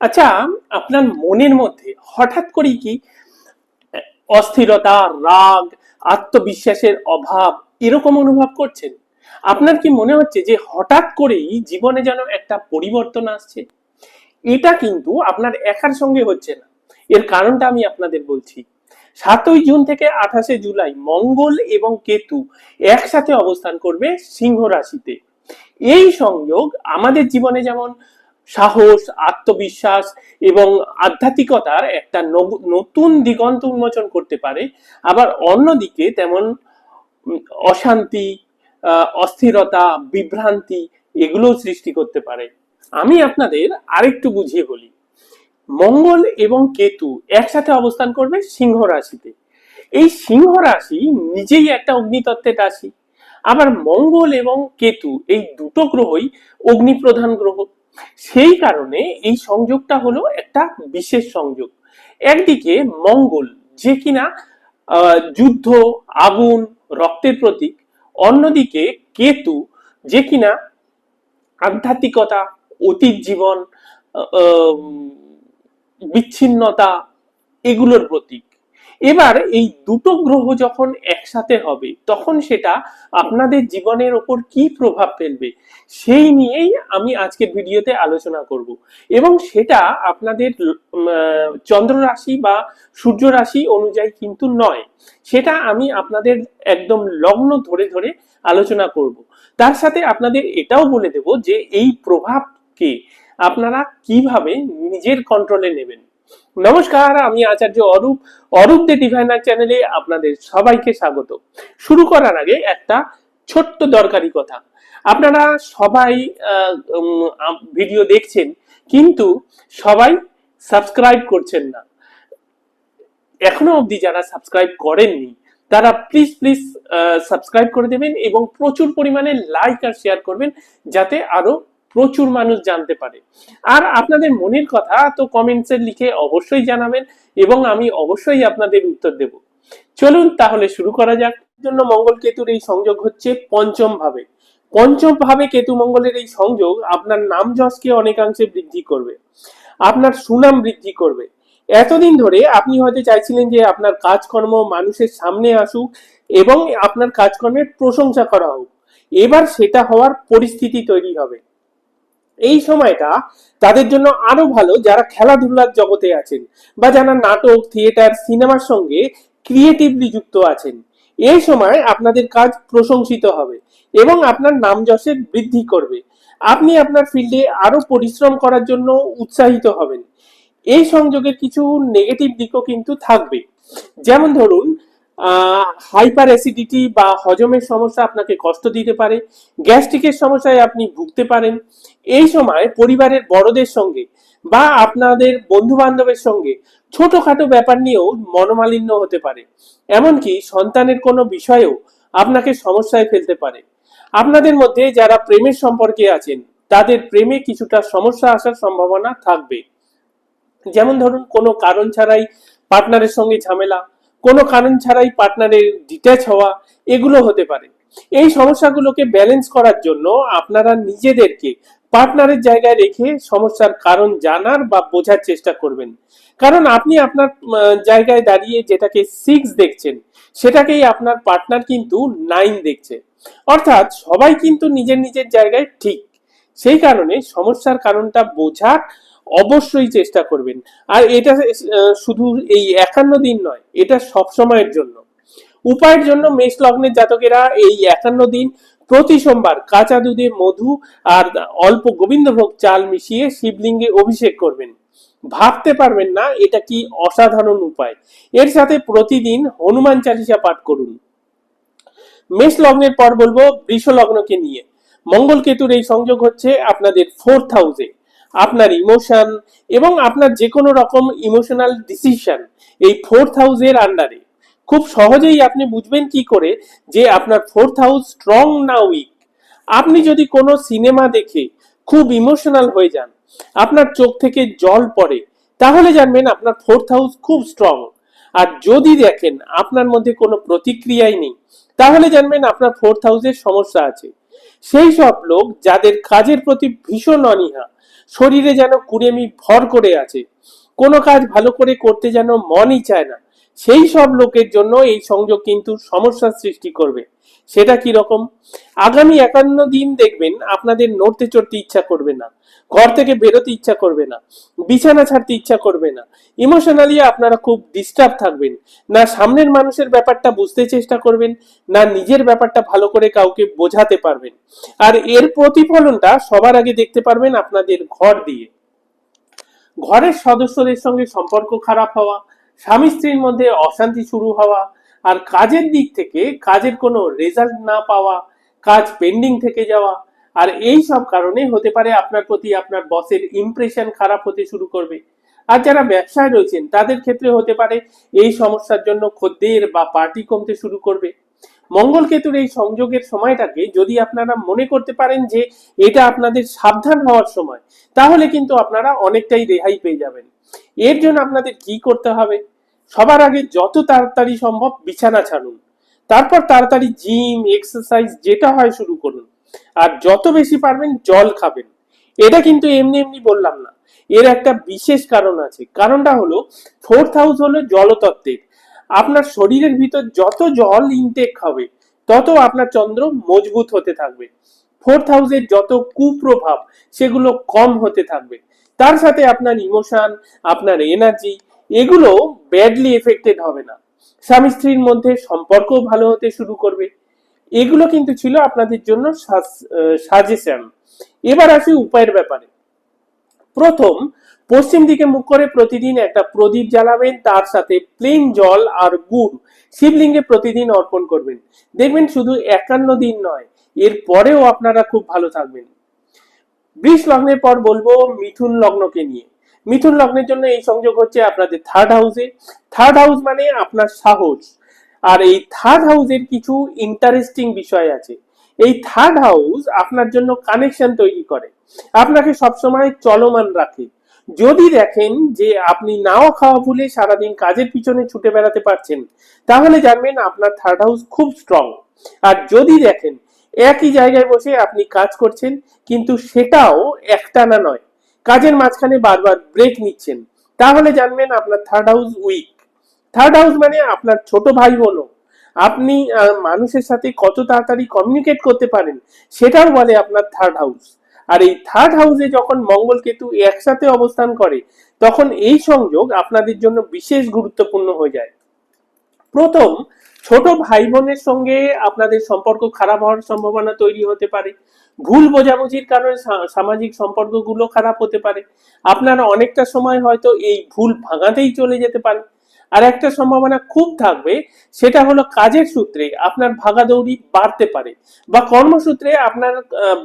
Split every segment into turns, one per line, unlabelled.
আচ্ছা আপনার মনের মধ্যে হঠাৎ করেই কি অস্থিরতা, রাগ, আত্মবিশ্বাসের অভাব এরকম অনুভব করছেন? আপনার কি মনে হচ্ছে যে হঠাৎ করেই জীবনে যেন একটা পরিবর্তন আসছে? এটা কিন্তু আপনার একার সঙ্গে হচ্ছে না। এর কারণটা আমি আপনাদের বলছি। সাতই জুন থেকে আঠাশে জুলাই মঙ্গল এবং কেতু একসাথে অবস্থান করবে সিংহ রাশিতে। এই সংযোগ আমাদের জীবনে যেমন সাহস, আত্মবিশ্বাস এবং আধ্যাত্মিকতার একটা নতুন দিগন্ত উন্মোচন করতে পারে। আবার অন্যদিকে তেমন অশান্তি অস্থিরতা, বিভ্রান্তি এগুলো সৃষ্টি করতে পারে। আমি আপনাদের আরেকটু বুঝিয়ে বলি। মঙ্গল এবং কেতু একসাথে অবস্থান করবে সিংহ রাশিতে। এই সিংহ রাশি নিজেই একটা অগ্নিতত্ত্বের রাশি। আবার মঙ্গল এবং কেতু এই দুটো গ্রহই অগ্নিপ্রধান গ্রহ। সেই কারণে এই সংযোগটা হলো একটা বিশেষ সংযোগ। একদিকে মঙ্গল, যে কিনা যুদ্ধ, আগুন, রক্তের প্রতীক। অন্যদিকে কেতু, যে কিনা আধ্যাত্মিকতা, অতীত জীবন বিচ্ছিন্নতা, এগুলোর প্রতীক। এবার এই দুটো গ্রহ যখন একসাথে হবে, তখন সেটা আপনাদের জীবনের ওপর কি প্রভাব ফেলবে, সেই নিয়েই আমি আজকের ভিডিওতে আলোচনা করব। এবং সেটা আপনাদের চন্দ্র রাশি বা সূর্য রাশি অনুযায়ী কিন্তু নয়। সেটা আমি আপনাদের একদম লগ্ন ধরে ধরে আলোচনা করব। তার সাথে আপনাদের এটাও বলে দেব যে এই প্রভাবকে আপনারা কীভাবে নিজের কন্ট্রোলে নেবেন। নমস্কার, আমি আচার্য অরূপ অরূপ দে ডিভাইনার চ্যানেলে আপনাদের সবাইকে স্বাগত। শুরু করার আগে একটা ছোট্ট দরকারি কথা। আপনারা সবাই ভিডিও দেখছেন, কিন্তু সবাই সাবস্ক্রাইব করছেন না। এখনও অবধি যারা সাবস্ক্রাইব করেননি, তারা প্লিজ প্লিজ সাবস্ক্রাইব করে দেবেন এবং প্রচুর পরিমাণে লাইক আর শেয়ার করবেন, যাতে আরও প্রচুর মানুষ জানতে পারে। আর আপনাদের মনের কথা তো কমেন্টসে লিখে অবশ্যই জানাবেন এবং আমি অবশ্যই আপনাদের উত্তর দেব। চলুন তাহলে শুরু করা যাক। জন্য মঙ্গল কেতুর এই সংযোগ হচ্ছে পঞ্চম ভাবে। পঞ্চম ভাবে কেতু মঙ্গলের এই সংযোগ আপনার নাম যশকে অনেকাংশে বৃদ্ধি করবে। আপনার সুনাম বৃদ্ধি করবে। এতদিন ধরে আপনি হয়তো চাইছিলেন যে আপনার কাজকর্ম মানুষের সামনে আসুক এবং আপনার কাজকর্মের প্রশংসা করা হোক। এবার সেটা হওয়ার পরিস্থিতি তৈরি হবে। এই সময়টা তাদের জন্য আরও ভালো যারা খেলাধুলার জগতে আছেন বা যারা নাটক থিয়েটার সিনেমার সঙ্গে ক্রিয়েটিভলি যুক্ত আছেন। এই সময় আপনাদের কাজ প্রশংসিত হবে এবং আপনার নাম যশের বৃদ্ধি করবে। আপনি আপনার ফিল্ডে আরও পরিশ্রম করার জন্য উৎসাহিত হবেন। এই সংযোগের কিছু নেগেটিভ দিকও কিন্তু থাকবে। যেমন ধরুন হাইপার অ্যাসিডিটি বা হজমের সমস্যা আপনাকে কষ্ট দিতে পারে, গ্যাস্ট্রিকের সমস্যায় আপনি ভুগতে পারেন। এই সময় পরিবারের বড়দের সঙ্গে বা আপনাদের বন্ধু বান্ধবের সঙ্গে ছোটখাটো ব্যাপার নিয়েও মনোমালিন্য হতে পারে। এমনকি সন্তানের কোনো বিষয়েও আপনাকে সমস্যায় ফেলতে পারে। আপনাদের মধ্যে যারা প্রেমের সম্পর্কে আছেন, তাদের প্রেমে কিছুটা সমস্যা আসার সম্ভাবনা থাকবে। যেমন ধরুন, কোনো কারণ ছাড়াই পার্টনারের সঙ্গে ঝামেলা কোনো কারণ ছাড়াই পার্টনারের ডিট্যাচ হওয়া এগুলো হতে পারে। এই সমস্যাগুলোকে ব্যালেন্স করার জন্য আপনারা নিজেদেরকে পার্টনারের জায়গায় রেখে সমস্যার কারণ জানার বা বোঝার চেষ্টা করবেন। কারণ আপনি আপনার জায়গায় দাঁড়িয়ে যেটাকে সিক্স দেখছেন, সেটাকেই আপনার পার্টনার কিন্তু নাইন দেখছে। অর্থাৎ সবাই কিন্তু নিজের নিজের জায়গায় ঠিক। সেই কারণে সমস্যার কারণটা বোঝার অবশ্যই চেষ্টা করবেন। আর এটা শুধু এই একান্ন দিন নয়, এটা সব সময়ের জন্য। উপায়ের জন্য মেষ লগ্নের জাতকেরা এই একান্ন দিন প্রতি সোমবার কাঁচা দুধে মধু আর অল্প গোবিন্দভোগ চাল মিশিয়ে শিবলিঙ্গে অভিষেক করবেন। ভাবতে পারবেন না, এটা কি অসাধারণ উপায়। এর সাথে প্রতিদিন হনুমান চালিসা পাঠ করুন। মেষ লগ্নের পর বলব বৃষ লগ্নকে নিয়ে। মঙ্গল কেতুর এই সংযোগ হচ্ছে আপনাদের ফোর্থ হাউসে আপনার ইমোশন এবং আপনার যে কোনো রকম ইমোশনাল ডিসিশন এই ফোর্থ হাউসের আন্ডারে খুব সহজেই আপনি বুঝবেন কি করে যে আপনার ফোর্থ হাউস স্ট্রং না উইক আপনি যদি কোনো সিনেমা দেখে খুব ইমোশনাল হয়ে যান, আপনার চোখ থেকে জল পড়ে, তাহলে জানবেন আপনার ফোর্থ হাউস খুব স্ট্রং আর যদি দেখেন আপনার মধ্যে কোনো প্রতিক্রিয়াই নেই, তাহলে জানবেন আপনার ফোর্থ হাউসের সমস্যা আছে। সেই সব লোক যাদের কাজের প্রতি ভীষণ অনীহা শরীরে যেন কুড়েমি ভর করে আছে। কোনো কাজ ভালো করে করতে যেন মনই চায় না। সেই সব লোকের জন্য এই সংযোগ কিন্তু সমস্যার সৃষ্টি করবে। সেটা কি রকম? আগামী একান্ন দিন দেখবেন আপনাদের নড়তে চড়তে ইচ্ছা করবে না। ঘর থেকে বেরোতে ইচ্ছা করবে না। বিছানা ছাড়তে ইচ্ছা করবে না। ইমোশনালি আপনারা খুব ডিস্টার্ব থাকবেন। না সামনের মানুষের ব্যাপারটা বুঝতে চেষ্টা করবেন, না নিজের ব্যাপারটা ভালো করে কাউকে বোঝাতে পারবেন। আর এর প্রতিফলনটা সবার আগে দেখতে পারবেন আপনাদের ঘর দিয়ে। ঘরের সদস্যদের সঙ্গে সম্পর্ক খারাপ হওয়া স্বামী স্ত্রীর মধ্যে অশান্তি শুরু হওয়া আর কাজের দিক থেকে কাজের কোনো রেজাল্ট না পাওয়া, কাজ পেন্ডিং থেকে যাওয়া, আর এই সব কারণে হতে পারে আপনার প্রতি আপনার বসের ইমপ্রেশন খারাপ হতে শুরু করবে। আর যারা ব্যবসায় রয়েছেন, তাদের ক্ষেত্রে হতে পারে এই সমস্যার জন্য খদ্দের বা পার্টি কমতে শুরু করবে। মঙ্গল কেতুর এই সংযোগের সময়টাকে যদি আপনারা মনে করতে পারেন যে এটা আপনাদের সাবধান হওয়ার সময়, তাহলে কিন্তু আপনারা অনেকটাই রেহাই পেয়ে যাবেন। এর জন্য আপনাদের কি করতে হবে? সবার আগে যত তাড়াতাড়ি সম্ভব বিছানা ছাড়ুন। তারপর তাড়াতাড়ি জিম এক্সারসাইজ যেটা হয় শুরু করুন। আর যত বেশি পারবেন জল খাবেন। এটা কিন্তু এমনি এমনি বললাম না। এর একটা বিশেষ কারণ আছে। কারণটা হলো ফোর্থ হাউস হলো জলতত্ত্বের। আপনার শরীরের ভিতর যত জল ইনটেক হবে, তত আপনার চন্দ্র মজবুত হতে থাকবে। ফোর্থ হাউসের যত কুপ্রভাব, সেগুলো কম হতে থাকবে। তার সাথে আপনার ইমোশন আপনার এনার্জি এগুলো ব্যাডলি এফেক্টেড হবে না। স্বামী স্ত্রীর মধ্যে সম্পর্কও ভালো হতে শুরু করবে। এগুলো কিন্তু ছিল আপনাদের জন্য সাজেশন এবার আসি উপায়ের ব্যাপারে। প্রথম, পশ্চিম দিকে মুখ করে প্রতিদিন একটা প্রদীপ জ্বালাবেন, তার সাথে প্লেন জল আর গুড় শিবলিঙ্গে প্রতিদিন অর্পণ করবেন। দেখবেন শুধু একান্ন দিন নয়, এর পরেও আপনারা খুব ভালো থাকবেন। বৃষ লগ্নের পর বলব, মিথুন লগ্নকে নিয়ে। মিথুন লগ্নের জন্য এই সংযোগ হচ্ছে আপনাদের থার্ড হাউসে থার্ড হাউস মানে আপনার সাহস। আর এই থার্ড হাউসের কিছু ইন্টারেস্টিং বিষয় আছে। এই থার্ড হাউস আপনার জন্য কানেকশন তৈরি করে। আপনাকে সবসময় চলমান রাখে। যদি দেখেন যে আপনি নাও খাওয়া ভুলে সারাদিন কাজের পিছনে ছুটে বেড়াতে পারছেন, তাহলে জানবেন আপনার থার্ড হাউস খুব স্ট্রং আর যদি দেখেন একই জায়গায় বসে আপনি কাজ করছেন, কিন্তু সেটাও একটানা নয়। কাজের মাঝখানে বারবার ব্রেক নিচ্ছেন। তাহলে জানবেন আপনার third house weak third house মানে আপনার ছোট ভাই বোনও আপনি মানুষের সাথে কত তাড়াতাড়ি কমিউনিকেট করতে পারেন, সেটাও বলে আপনার থার্ড হাউস আর এই থার্ড হাউসে যখন মঙ্গল কেতু একসাথে অবস্থান করে, তখন এই সংযোগ আপনাদের জন্য বিশেষ গুরুত্বপূর্ণ হয়ে যায়। প্রথম, ছোট ভাই বোনের সঙ্গে আপনাদের সম্পর্ক খারাপ হওয়ার সম্ভাবনা তৈরি হতে পারে। ভুল বোঝাবুঝির কারণে সামাজিক সম্পর্কগুলো খারাপ হতে পারে। আপনারা অনেকটা সময় হয়তো এই ভুল ভাঙাতেই চলে যেতে পারে। আর একটা সম্ভাবনা খুব থাকবে, সেটা হলো কাজের সূত্রে আপনার ভাগাদৌড়ি বাড়তে পারে বা কর্মসূত্রে আপনার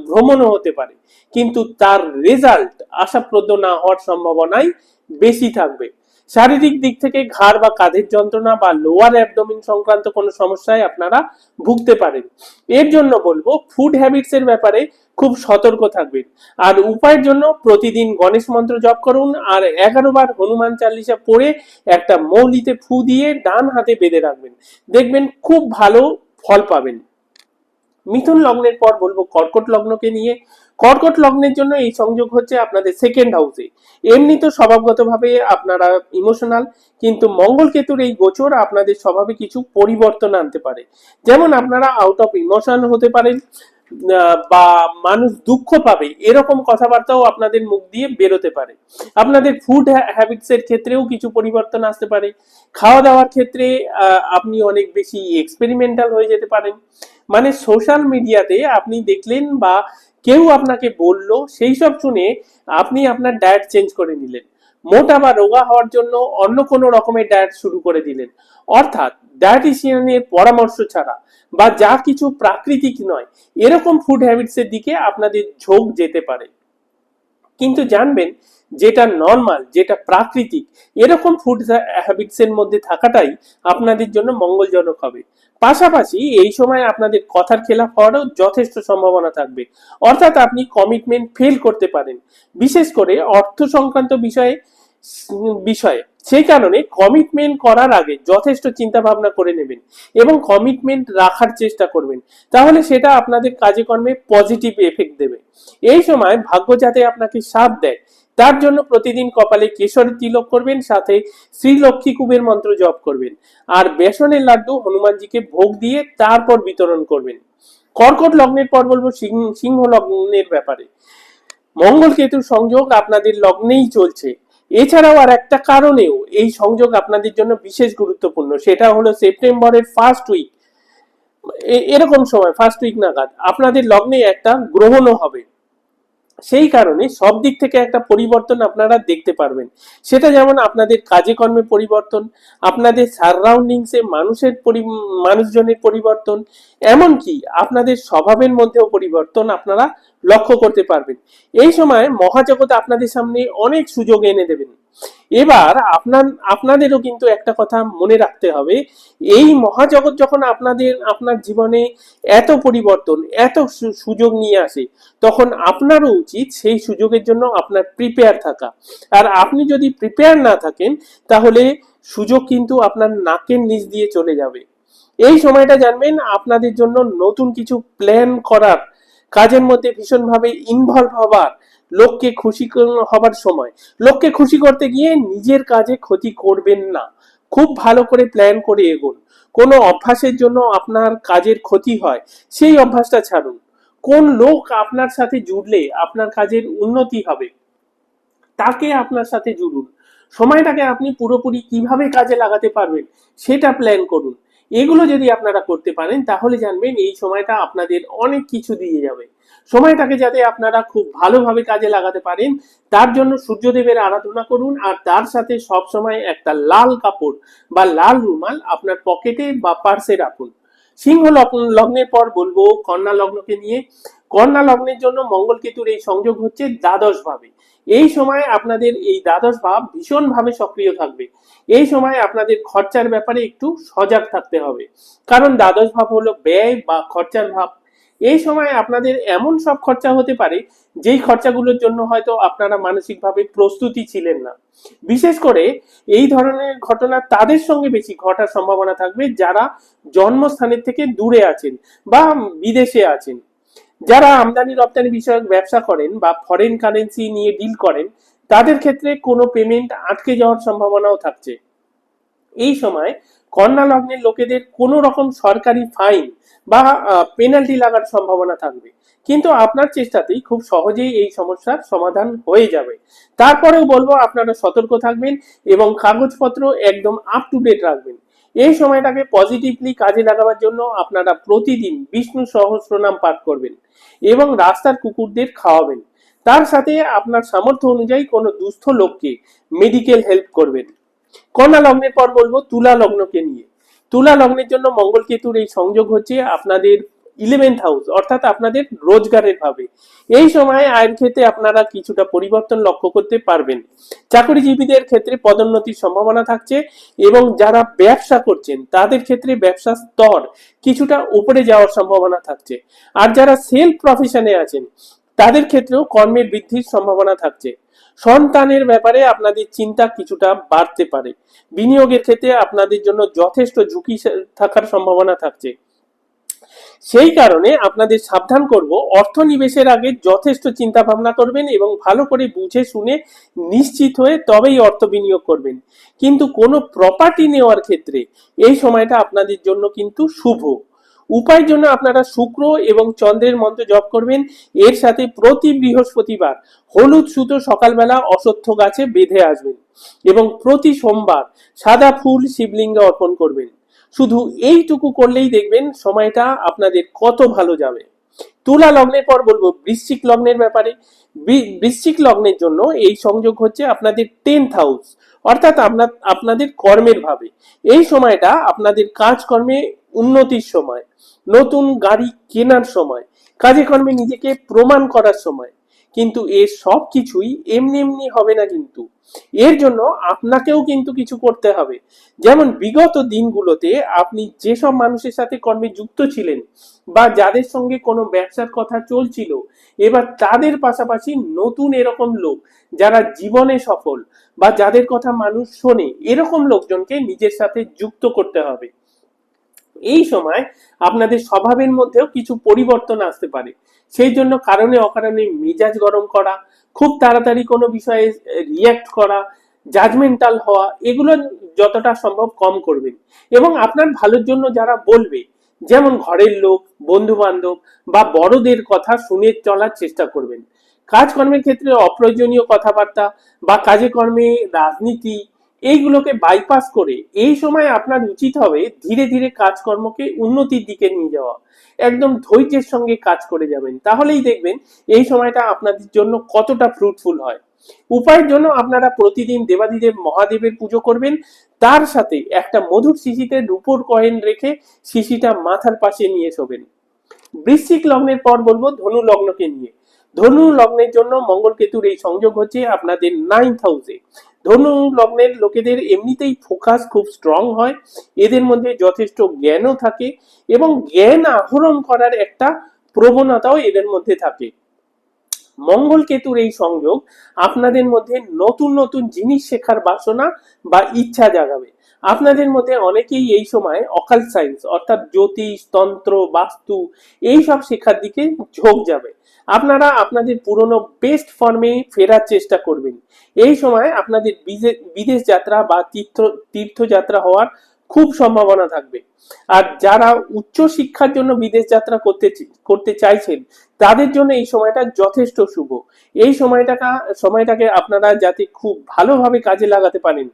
ভ্রমণও হতে পারে। কিন্তু তার রেজাল্ট আশাপ্রদ না হওয়ার সম্ভাবনাই বেশি থাকবে। শারীরিক দিক থেকে ঘাড় বা কাঁধের যন্ত্রণা বা লোয়ার অ্যাবডোমিন সংক্রান্ত কোনো সমস্যায় আপনারা ভুগতে পারেন। এর জন্য বলব ফুড হ্যাবিটস এর ব্যাপারে খুব সতর্ক থাকবেন। আর উপায়ের জন্য প্রতিদিন গণেশ মন্ত্র জপ করুন আর এগারো বার হনুমান চালিসা পড়ে একটা মৌলিতে ফু দিয়ে ডান হাতে বেঁধে রাখবেন। দেখবেন খুব ভালো ফল পাবেন। মিথুন লগ্নের পর বলব, কর্কট লগ্নকে নিয়ে কর্কট লগ্নের জন্য এই সংযোগ হচ্ছে আপনাদের সেকেন্ড হাউসে এমনি তো স্বভাবগতভাবে আপনারা ইমোশনাল কিন্তু মঙ্গল কেতুর এই গোচর আপনাদের স্বভাবে কিছু পরিবর্তন আনতে পারে। যেমন আপনারা আউট অফ ইমোশন হতে পারেন বা মানুষ দুঃখ পাবে, এরকম কথাবার্তাও আপনাদের মুখ দিয়ে বেরোতে পারে। আপনাদের ফুড হ্যাবিটস এর ক্ষেত্রেও কিছু পরিবর্তন আসতে পারে। খাওয়া দাওয়ার ক্ষেত্রে আপনি অনেক বেশি এক্সপেরিমেন্টাল হয়ে যেতে পারেন। মানে সোশ্যাল মিডিয়াতে আপনি দেখলেন বা কেউ আপনাকে বলল, সেই সব শুনে আপনি আপনার ডায়েট চেঞ্জ করে নিলেন। মোটা বা রোগা হওয়ার জন্য অন্য কোনো রকমের ডায়েট শুরু করে দিলেন। অর্থাৎ ডায়েটিশিয়ানের পরামর্শ ছাড়া বা যা কিছু প্রাকৃতিক নয়, এরকম ফুড হ্যাবিটসের দিকে আপনাদের ঝোঁক যেতে পারে। কিন্তু জানবেন যেটা নর্মাল যেটা প্রাকৃতিক, এরকম ফুড হ্যাবিটস এর মধ্যে থাকাটাই আপনাদের জন্য মঙ্গলজনক হবে। পাশাপাশি এই সময় আপনাদের কথার খেলাফ হওয়ারও যথেষ্ট সম্ভাবনা থাকবে। অর্থাৎ আপনি কমিটমেন্ট ফেল করতে পারেন। বিশেষ করে অর্থ সংক্রান্ত বিষয়ে বিষয়ে। সেই কারণে কমিটমেন্ট করার আগে যথেষ্ট চিন্তা ভাবনা করে নেবেন এবং কমিটমেন্ট রাখার চেষ্টা করবেন। তাহলে সেটা আপনাদের কাজে কর্মে পজিটিভ এফেক্ট দেবে। এই সময় ভাগ্য যাতে আপনাকে সাথ দেয়, তার জন্য প্রতিদিন কপালে কেশরের তিলক করবেন, সাথে শ্রী লক্ষ্মী কুবের মন্ত্র জপ করবেন। আর বেসনের লাড্ডু হনুমানজিকে ভোগ দিয়ে তারপর বিতরণ করবেন। কর্কট লগ্নের পর বলব সিংহ লগ্নের ব্যাপারে। মঙ্গল কেতুর সংযোগ আপনাদের লগ্নেই চলছে। এছাড়াও আর একটা কারণেও এই সংযোগ আপনাদের জন্য বিশেষ গুরুত্বপূর্ণ, সেটা হলো সেপ্টেম্বরের ফার্স্ট উইক এরকম সময় ফার্স্ট উইক নাগাদ। আপনাদের লগ্নে একটা গ্রহণও হবে। সেই কারণে সব দিক থেকে একটা পরিবর্তন আপনারা দেখতে পারবেন। সেটা যেমন আপনাদের কাজে কর্মে পরিবর্তন, আপনাদের সারাউন্ডিংসে মানুষের মানুষজনের পরিবর্তন, এমনকি আপনাদের স্বভাবের মধ্যেও পরিবর্তন আপনারা লক্ষ্য করতে পারবেন। এই সময় মহাজগত আপনাদের সামনে অনেক সুযোগ এনে দেবেন। এবার আপনার আপনাদেরও কিন্তু একটা কথা মনে রাখতে হবে, এই মহাজগৎ যখন আপনাদের, আপনার জীবনে এত পরিবর্তন, এত সুযোগ নিয়ে আসে, তখন আপনারও উচিত সেই সুযোগের জন্য আপনার প্রিপেয়ার থাকা। আর আপনি যদি প্রিপেয়ার না থাকেন, তাহলে সুযোগ কিন্তু আপনার নাকের নিচ দিয়ে চলে যাবে। এই সময়টা জানবেন, আপনাদের জন্য নতুন কিছু প্ল্যান করার কাজের মধ্যে ভীষণভাবে ইনভলভ হবার লোককে খুশি হবার সময়। লোককে খুশি করতে গিয়ে নিজের কাজে ক্ষতি করবেন না। খুব ভালো করে প্ল্যান করে এগোন। কোনো অভ্যাসের জন্য আপনার কাজের ক্ষতি হয়, সেই অভ্যাসটা ছাড়ুন। কোন লোক আপনার সাথে জুড়লে আপনার কাজের উন্নতি হবে, তাকে আপনার সাথে জুড়ুন। সময়টাকে আপনি পুরোপুরি কীভাবে কাজে লাগাতে পারবেন, সেটা প্ল্যান করুন। এগুলো যদি আপনারা করতে পারেন, তাহলে জানবেন এই সময়টা আপনাদের অনেক কিছু দিয়ে যাবে। সময়টাকে যাতে আপনারা খুব ভালোভাবে কাজে লাগাতে পারেন, তার জন্য সূর্যদেবের আরাধনা করুন, আর তার সাথে সব সময় একটা লাল কাপড় বা লাল রুমাল আপনার পকেটে বা পার্সে রাখুন। সিংহ লগ্ন- লগ্নের পর বলব, কন্যা লগ্নকে নিয়ে। কন্যা লগ্নের জন্য মঙ্গল কেতুর এই সংযোগ হচ্ছে দ্বাদশ ভাবে এই সময় আপনাদের এই দ্বাদশ ভাব ভীষণভাবে সক্রিয় থাকবে। এই সময় আপনাদের খরচার ব্যাপারে একটু সজাগ থাকতে হবে। কারণ দ্বাদশ ভাব হলো ব্যয় বা খরচার ভাব। এই সময় আপনাদের এমন সব খরচা হতে পারে, যেই খরচাগুলোর জন্য হয়তো আপনারা মানসিকভাবে প্রস্তুতি ছিলেন না। বিশেষ করে এই ধরনের ঘটনা তাদের সঙ্গে বেশি ঘটার সম্ভাবনা থাকবে যারা জন্মস্থানের থেকে দূরে আছেন বা বিদেশে আছেন। যারা আমদানি রপ্তানি বিষয়ক ব্যবসা করেন বা ফরেন কারেন্সি নিয়ে ডিল করেন, তাদের ক্ষেত্রে কোনো পেমেন্ট আটকে যাওয়ার সম্ভাবনাও থাকছে। এই সময় কন্যা লগ্নের লোকেদের কোনো রকম সরকারি ফাইন বা পেনাল্টি লাগার সম্ভাবনা থাকবে। কিন্তু আপনার চেষ্টাতেই খুব সহজেই এই সমস্যার সমাধান হয়ে যাবে। তারপরেও বলব, আপনারা সতর্ক থাকবেন এবং কাগজপত্র একদম আপ টু ডেট রাখবেন। এই সময়টাকে পজিটিভলি কাজে লাগাবার জন্য আপনারা প্রতিদিন বিষ্ণু সহস্রনাম পাঠ করবেন এবং রাস্তার কুকুরদের খাওয়াবেন। তার সাথে আপনার সামর্থ্য অনুযায়ী কোনো দুস্থ লোককে মেডিকেল হেল্প করবেন। কন্যা লগ্নের পর বলব তুলা লগ্নকে নিয়ে। তুলা লগ্নের জন্য মঙ্গল কেতুর এই সংযোগ হচ্ছে আপনাদের ইলেভেন্থ হাউস অর্থাৎ আপনাদের রোজগারের ভাবে। এই সময় আয়ের ক্ষেত্রে আপনারা কিছুটা পরিবর্তন লক্ষ্য করতে পারবেন। চাকরিজীবীদের ক্ষেত্রে পদোন্নতির সম্ভাবনা থাকছে এবং যারা ব্যবসা করছেন, তাদের ক্ষেত্রে ব্যবসা স্তর কিছুটা উপরে যাওয়ার সম্ভাবনা থাকছে। আর যারা সেল প্রফেশনে আছেন, তাদের ক্ষেত্রেও কর্মের বৃদ্ধির সম্ভাবনা থাকছে। সন্তানের ব্যাপারে আপনাদের চিন্তা কিছুটা বাড়তে পারে। বিনিয়োগের ক্ষেত্রে আপনাদের জন্য যথেষ্ট ঝুঁকি থাকার সম্ভাবনা থাকছে। সেই কারণে আপনাদের সাবধান করব অর্থ নিবেশের আগে যথেষ্ট চিন্তা ভাবনা করবেন এবং ভালো করে বুঝে শুনে নিশ্চিত হয়ে তবেই অর্থ বিনিয়োগ করবেন। কিন্তু কোনো প্রপার্টি নেওয়ার ক্ষেত্রে এই সময়টা আপনাদের জন্য কিন্তু শুভ। উপায়ের জন্য আপনারা শুক্র এবং চন্দ্রের মন্ত্র জপ করবেন। এর সাথে প্রতি বৃহস্পতিবার হলুদ সুতো সকালবেলা অশ্বত্থ গাছে বেঁধে আসবেন এবং প্রতি সোমবার সাদা ফুল শিবলিঙ্গে অর্পণ করবেন। শুধু এইটুকু করলেই দেখবেন সময়টা আপনাদের কত ভালো যাবে। তুলা লগ্নের পর বলব, বৃশ্চিক লগ্নের ব্যাপারে। বৃশ্চিক লগ্নের জন্য এই সংযোগ হচ্ছে আপনাদের টেন্থ হাউস অর্থাৎ আপনার আপনাদের কর্মের ভাবে। এই সময়টা আপনাদের কাজকর্মে উন্নতির সময়। নতুন গাড়ি কেনার সময়, কাজে কর্মে নিজেকে প্রমাণ করার সময়। কিন্তু এর সব কিছুই এমনি এমনি হবে না কিন্তু। এর জন্য আপনাকেও কিন্তু কিছু করতে হবে। যেমন বিগত দিনগুলোতে আপনি যেসব মানুষের সাথে কর্মে যুক্ত ছিলেন বা যাদের সঙ্গে কোনো ব্যবসার কথা চলছিল, এবার তাদের পাশাপাশি নতুন এরকম লোক যারা জীবনে সফল বা যাদের কথা মানুষ শোনে, এরকম লোকজনকে নিজের সাথে যুক্ত করতে হবে। এই সময় আপনাদের স্বভাবের মধ্যেও কিছু পরিবর্তন আসতে পারে। সেই জন্য কারণে অকারণে মেজাজ গরম করা, খুব তাড়াতাড়ি কোনো বিষয়ে রিয়াক্ট করা জাজমেন্টাল হওয়া, এগুলো যতটা সম্ভব কম করবেন। এবং আপনার ভালোর জন্য যারা বলবে, যেমন ঘরের লোক বন্ধু বান্ধব বা বড়দের কথা শুনে চলার চেষ্টা করবেন। কাজকর্মের ক্ষেত্রে অপ্রয়োজনীয় কথাবার্তা বা কাজে কর্মে রাজনীতি এইগুলোকে বাইপাস করে এই সময় আপনার উচিত হবে ধীরে ধীরে কাজকর্মকে উন্নতির দিকে নিয়ে যাওয়া। একদম ধৈর্যের সঙ্গে কাজ করে যাবেন। তাহলেই দেখবেন এই সময়টা আপনাদের জন্য কতটা ফ্রুটফুল হয়। উপায়ের জন্য আপনারা প্রতিদিন দেবাদিদেব মহাদেবের পুজো করবেন। তার সাথে একটা মধুর শিশিতে রূপোর কয়েন রেখে শিশিটা মাথার পাশে নিয়ে শোবেন। বৃশ্চিক লগ্নের পর বলব ধনু লগ্নকে নিয়ে। ধনু লগ্নের জন্য মঙ্গল কেতুর এই সংযোগ হচ্ছে আপনাদের নাইন্থ হাউসে ধনু লগ্নের লোকেদের এমনিতেই ফোকাস খুব স্ট্রং হয়, এদের মধ্যে যথেষ্ট জ্ঞানও থাকে এবং জ্ঞান আহরণ করার একটা প্রবণতাও এদের মধ্যে থাকে। মঙ্গল কেতুর এই সংযোগ আপনাদের মধ্যে নতুন নতুন জিনিস শেখার বাসনা বা ইচ্ছা জাগাবে। আপনাদের মধ্যে অনেকেই এই সময় অকাল সায়েন্স অর্থাৎ জ্যোতিষ, তন্ত্র, বাস্তু, এই সব শেখার দিকে ঝোঁক যাবে। আপনারা আপনাদের পুরনো বেস্ট ফর্মে ফেরার চেষ্টা করবেন। এই সময় আপনাদের বিদেশ যাত্রা বা তীর্থ, তীর্থযাত্রা হওয়ার খুব সম্ভাবনা থাকবে। আর যারা উচ্চ শিক্ষার জন্য বিদেশ যাত্রা করতে করতে চাইছেন, তাদের জন্য এই সময়টা যথেষ্ট শুভ। এই সময়টাকা, সময়টাকে আপনারা যাতে খুব ভালোভাবে কাজে লাগাতে পারেন,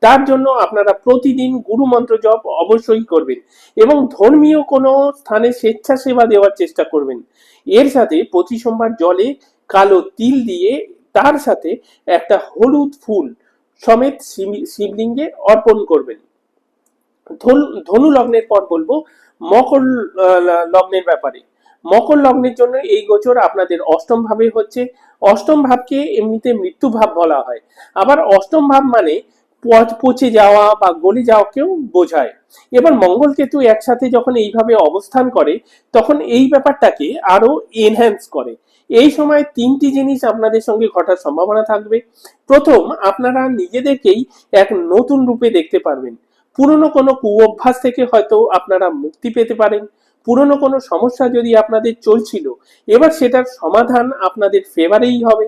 তার জন্য আপনারা প্রতিদিন গুরু মন্ত্র জপ অবশ্যই করবেন এবং ধর্মীয় কোনো স্থানে স্বেচ্ছাসেবা দেওয়ার চেষ্টা করবেন। এর সাথে প্রতি সোমবার জলে কালো তিল দিয়ে তার সাথে একটা হলুদ ফুল সমেত শিব- শিবলিঙ্গে অর্পণ করবেন। ধনু- লগ্নের পর বলব, মকর লগ্নের ব্যাপারে। মকর লগ্নের জন্য এই গোচর আপনাদের অষ্টম ভাবে হচ্ছে। অষ্টম ভাবকে এমনিতে মৃত্যু ভাব বলা হয়। আবার অষ্টম ভাব মানে পচে যাওয়া বা গলে যাওয়াকেও বোঝায়। এবার মঙ্গল কেতু একসাথে যখন এইভাবে অবস্থান করে, তখন এই ব্যাপারটাকে আরও এনহ্যান্স করে। এই সময় তিনটি জিনিস আপনাদের সঙ্গে ঘটার সম্ভাবনা থাকবে। প্রথম, আপনারা নিজেদেরকেই এক নতুন রূপে দেখতে পারবেন। পুরনো কোনো কুঅভ্যাস থেকে হয়তো আপনারা মুক্তি পেতে পারেন। পুরনো কোনো সমস্যা যদি আপনাদের চলছিল, এবার সেটার সমাধান আপনাদের ফেভারেই হবে।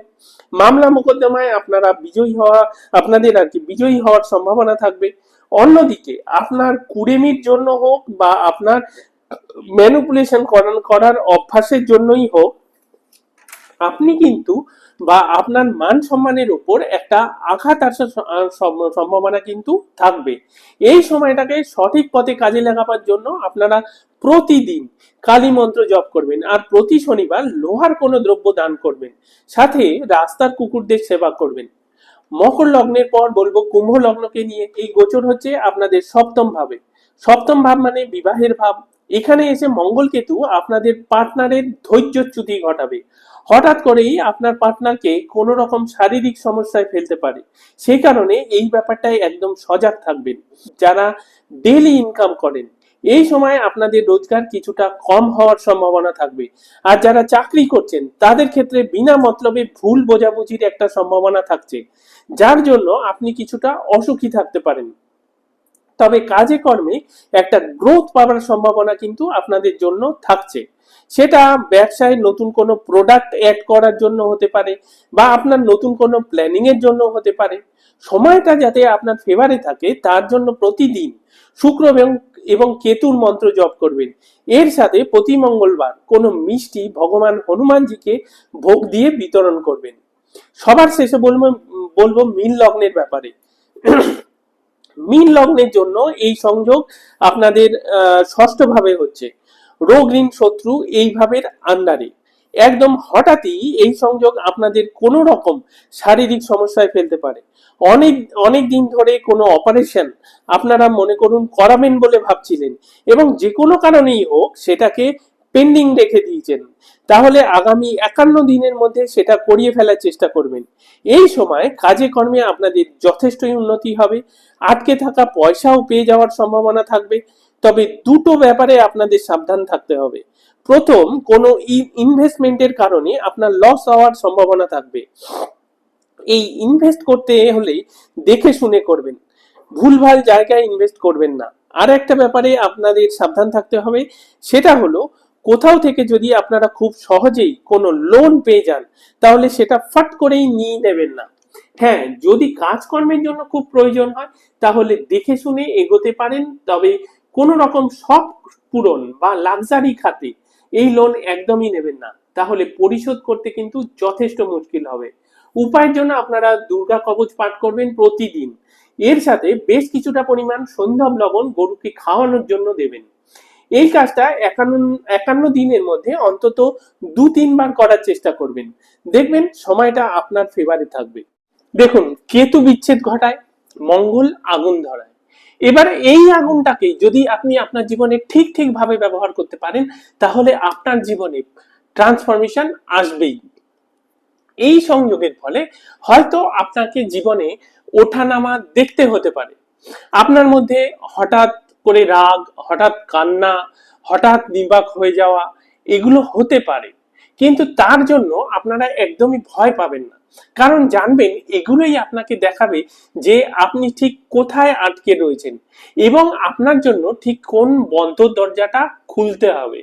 মামলা মোকদ্দমায় আপনারা বিজয়ী হওয়া, আপনাদের আর কি বিজয়ী হওয়ার সম্ভাবনা থাকবে। অন্যদিকে, আপনার কুড়েমির জন্য হোক বা আপনার ম্যানুপুলেশন করার করার অভ্যাসের জন্যই হোক, আপনি কিন্তু বা আপনার মান সম্মানের উপর একটা আঘাত আসার সম্ভাবনা কিন্তু থাকবে। এই সময়টাকে সঠিক পথে কাজে লাগাবার জন্য আপনারা প্রতিদিন কালী মন্ত্র জপ করবেন আর প্রতি শনিবার লোহার কোনো দ্রব্য দান করবেন। সাথে রাস্তার কুকুরদের সেবা করবেন। মকর লগ্নের পর বলব কুম্ভ লগ্নকে নিয়ে এই গোচর হচ্ছে আপনাদের সপ্তম ভাবে। সপ্তম ভাব মানে বিবাহের ভাব। এখানে এসে মঙ্গল কেতু আপনাদের পার্টনারের ধৈর্যচ্যুতি ঘটাবে। হঠাৎ করেই আপনার পার্টনারকে কোনো রকম শারীরিক সমস্যায় ফেলতে পারে। সেই কারণে এই ব্যাপারটাই একদম সজাগ থাকবেন। যারা ডেলি ইনকাম করেন, এই সময় আপনাদের রোজগার কিছুটা কম হওয়ার সম্ভাবনা থাকবে। আর যারা চাকরি করছেন, তাদের ক্ষেত্রে বিনা মতলবে ভুল বোঝাবুঝির একটা সম্ভাবনা থাকছে। যার জন্য আপনি কিছুটা অসুখী থাকতে পারেন। তবে কাজে কর্মে একটা গ্রোথ পাওয়ার সম্ভাবনা কিন্তু আপনাদের জন্য থাকছে। সেটা ব্যবসায় নতুন কোনো প্রোডাক্ট অ্যাড করার জন্য হতে পারে বা আপনার নতুন কোনো প্ল্যানিং এর জন্য হতে পারে। সময়টা যাতে আপনার ফেভারে থাকে তার জন্য প্রতিদিন শুক্র এবং এবং কেতুর মন্ত্র জপ করবেন। এর সাথে প্রতি মঙ্গলবার কোনো মিষ্টি ভগবান হনুমানজিকে ভোগ দিয়ে বিতরণ করবেন। সবার শেষে বলব বলব মিন লগ্নের ব্যাপারে। মিন লগ্নের জন্য এই সংযোগ আপনাদের আহ, ষষ্ঠ ভাবে হচ্ছে। রোগ ঋণ শত্রু এই ভাবের আন্ডারে। একদম হঠাৎই এই সংযোগ আপনাদের কোনো রকম শারীরিক সমস্যায় ফেলতে পারে। অনেক অনেক দিন ধরে কোনো অপারেশন আপনারা মনে করুন করাবেন বলে ভাবছিলেন এবং যে কোনো কারণেই হোক সেটাকে পেন্ডিং রেখে দিয়েছেন। তাহলে আগামী একান্ন দিনের মধ্যে সেটা করিয়ে ফেলার চেষ্টা করবেন। এই সময় কাজে কর্মে আপনাদের যথেষ্টই উন্নতি হবে। আটকে থাকা পয়সাও পেয়ে যাওয়ার সম্ভাবনা থাকবে। তবে দুটো ব্যাপারে আপনাদের সাবধান থাকতে হবে। প্রথম, কোনো ইনভেস্টমেন্টের কারণে আপনার লস হওয়ার সম্ভাবনা থাকবে। এই ইনভেস্ট করতে হলে দেখে শুনে করবেন। ভুলভাল জায়গায় ইনভেস্ট করবেন না। আর একটা ব্যাপারে আপনাদের সাবধান থাকতে হবে, সেটা হলো কোথাও থেকে যদি আপনারা খুব সহজেই কোনো লোন পেয়ে যান, তাহলে সেটা ফাট করেই নিয়ে নেবেন না। হ্যাঁ যদি কাজকর্মের জন্য খুব প্রয়োজন হয়, তাহলে দেখে শুনে এগোতে পারেন, তবে কোনো রকম শখ পূরণ বা লাক্সারি খাতে এই লোন একদমই নেবেন না। তাহলে পরিশোধ করতে কিন্তু যথেষ্ট মুশকিল হবে। উপায়ের জন্য আপনারা দুর্গা কবচ পাঠ করবেন প্রতিদিন। এর সাথে বেশ কিছুটা পরিমাণ সন্ধ্যব লবণ গরুকে খাওয়ানোর জন্য দেবেন। এই কাজটা একান্ন একান্ন দিনের মধ্যে অন্তত দু তিনবার করার চেষ্টা করবেন। দেখবেন সময়টা আপনার ফেভারে থাকবে। দেখুন, কেতু বিচ্ছেদ ঘটায়, মঙ্গল আগুন ধরায়। এবার এই আগুনটাকে যদি আপনি আপনার জীবনে ঠিক ঠিক ভাবে ব্যবহার করতে পারেন, তাহলে আপনার জীবনে ট্রান্সফরমেশন আসবেই। এই সংযোগের ফলে হয়তো আপনাকে জীবনে ওঠানামা দেখতে হতে পারে। আপনার মধ্যে হঠাৎ করে রাগ, হঠাৎ কান্না, হঠাৎ নিবাক হয়ে যাওয়া, এগুলো হতে পারে। কিন্তু তার জন্য আপনারা একদমই ভয় পাবেন না। কারণ জানবেন, এগুলোই আপনাকে দেখাবে যে আপনি ঠিক কোথায় আটকে রয়েছেন এবং আপনার জন্য ঠিক কোন বন্ধ দরজাটা খুলতে হবে।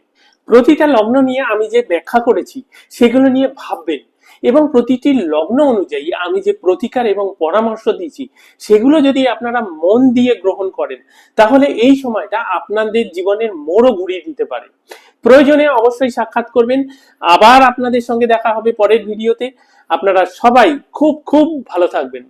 প্রতিটা লগ্ন নিয়ে আমি যে ব্যাখ্যা করেছি, সেগুলো নিয়ে ভাববেন এবং প্রতিটি লগ্ন অনুযায়ী আমি যে প্রতিকার এবং পরামর্শ দিয়েছি, সেগুলো যদি আপনারা মন দিয়ে গ্রহণ করেন, তাহলে এই সময়টা আপনাদের জীবনের মোড়ও ঘুরিয়ে দিতে পারে। প্রয়োজনে অবশ্যই সাক্ষাৎ করবেন। আবার আপনাদের সঙ্গে দেখা হবে পরের ভিডিওতে। আপনারা সবাই খুব খুব ভালো থাকবেন।